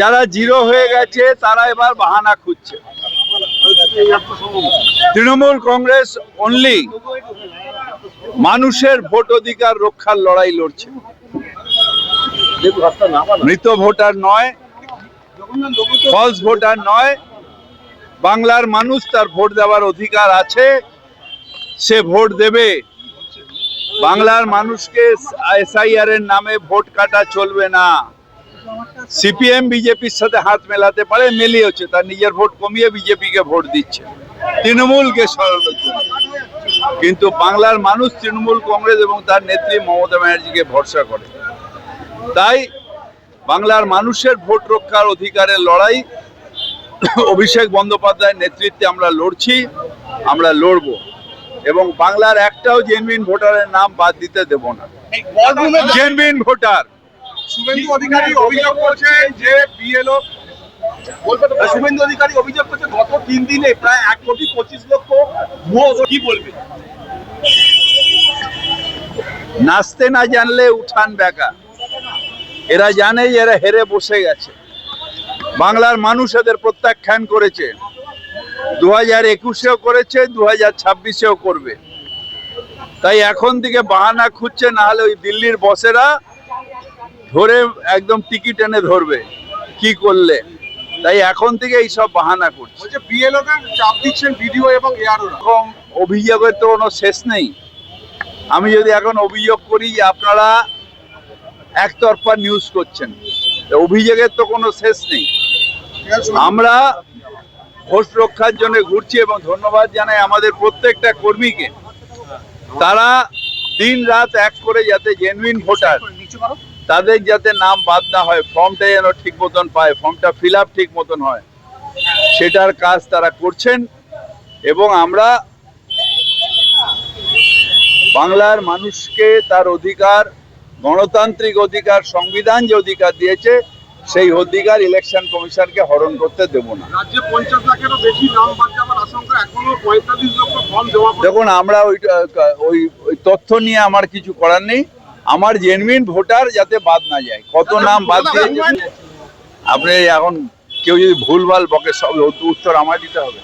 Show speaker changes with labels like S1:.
S1: যারা জিরো হয়ে গেছে, তারা এবার বাহানা খুঁজছে। তৃণমূল কংগ্রেস অনলি মানুষের ভোট অধিকার রক্ষার লড়াই লড়ছে। মৃত ভোটার নয় ফলস ভোটার নয়, বাংলার মানুষ তার ভোট দেওয়ার অধিকার আছে, সে ভোট দেবে। বাংলার মানুষকে এসআইআর এর নামে ভোট কাটা চলবে না। সিপিএম বিজেপির সাথে হাত মেলাতে পারে মেলিয়েছে তার নিজের ভোট কমিয়ে বিজেপিকে ভোট দিচ্ছে। তৃণমূলকে সরানোর জন্য। কিন্তু বাংলার মানুষ তৃণমূল কংগ্রেস এবং তার নেত্রী মমতা ব্যানার্জিকে ভরসা করে। তাই বাংলার মানুষের ভোট রক্ষার অধিকারের লড়াই অভিষেক বন্দ্যোপাধ্যায়ের নেতৃত্বে আমরা লড়ছি আমরা লড়ব। এবং বাংলার একটাও জেনুইন ভোটারের নাম বাদ দিতে দেব না। জেনুইন ভোটার
S2: শুভেন্দু অধিকারী অভিযোগ করছে যে বিএলও শুভেন্দু অধিকারী অভিযোগ করছে গত তিন দিনে প্রায় এক কোটি পঁচিশ লক্ষ কি বলবে?
S1: নাচতে না জানলে উঠান বেকা এরা জানে যে এরা হেরে বসে গেছে। বাংলার মানুষ এদের প্রত্যাখ্যান করেছে। দু হাজার একুশেও করেছে দু হাজার ছাব্বিশেও করবে। তাই এখন থেকে বাহানা খুঁজছে না হলে ওই দিল্লির বসেরা ধরে একদম টিকিট এনে ধরবে কি করলে? তাই এখন থেকে এইসব বাহানা করছে।
S2: বলছে বিএলও চাপ দিচ্ছেন ভিডিও এবং
S1: এরকম অভিযোগের তো কোনো শেষ নেই। আমি যদি এখন অভিযোগ করি যে আপনারা একতরফা নিউজ করছেন। অভিযোগের তো কোনো শেষ নেই। আমরা ভোট রক্ষার জন্য ঘুরছি এবং ধন্যবাদ জানাই আমাদের প্রত্যেকটা কর্মীকে। তারা দিন রাত এক করে যাতে জেনুইন ভোটার তাদের যাতে নাম বাদ না হয় ফর্মটা যেন ঠিক মতন পায় ফর্মটা ফিল আপ ঠিক মতন হয় সেটার কাজ তারা করছেন এবং আমরা বাংলার মানুষকে তার অধিকার গণতান্ত্রিক অধিকার সংবিধান যে অধিকার দিয়েছে সেই অধিকার ইলেকশন কমিশনকে হরণ করতে দেব না।
S2: রাজ্যে পঞ্চাশ লাখেরও বেশি নাম বাদ যাওয়ার আশঙ্কা এখনও পঁয়তাল্লিশ লক্ষ ফর্ম জমা
S1: দেখুন আমরা ওই ওই ওই তথ্য নিয়ে আমার কিছু করার নেই। আমার জেনুইন ভোটার যাতে বাদ না যায়। কত নাম বাদ দিয়ে আপনি এখন কেউ যদি ভুলভাল বকে সব উত্তর আমার দিতে হবে।